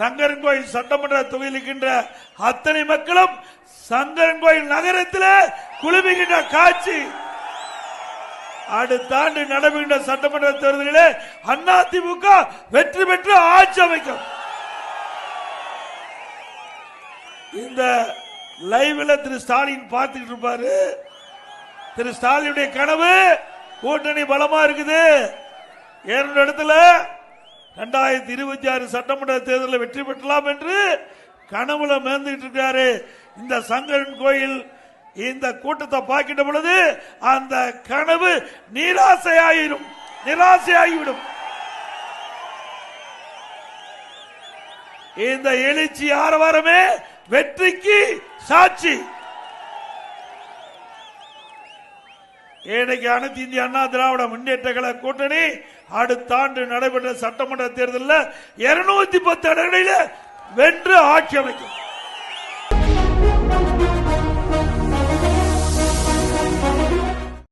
சங்கரன் கோயில் சட்டமன்ற தொகுதியில் இருக்கின்ற அத்தனை மக்களும் சங்கரன் கோயில் நகரத்தில் குழுமிகின்ற காட்சி. அடுத்த ஆண்டு நடைபெறுகின்ற சட்டமன்ற தேர்தலிலே அதிமுக வெற்றி பெற்று ஆட்சி அமைக்கும். இந்த லைவ்ல திரு ஸ்டாலின் பார்த்துட்டு இருப்பாரு. திரு ஸ்டாலினுடைய கனவு கூட்டணி பலமா இருக்குது. ஏழு இடத்துல ரெண்டாயிரத்தி இருபத்தி ஆறு சட்டமன்ற தேர்தலில் வெற்றி பெற்றலாம் என்று கனவுல மேந்துட்டு இருக்காரு. இந்த சங்கரன் கோயில் இந்த கூட்டத்தை பார்க்கின்ற பொழுது அந்த கனவு நிராசையாயிரும். நிராசையாகிவிடும். இந்த எழுச்சி ஆரவாரமே வெற்றிக்கு சாட்சி. இன்னைக்கு அனைத்து இந்திய அண்ணா திராவிட முன்னேற்ற கழக கூட்டணி அடுத்த ஆண்டு நடைபெற்ற சட்டமன்ற தேர்தலில் இருநூத்தி பத்து இடங்களில் வென்று ஆட்சி அமைக்கும்.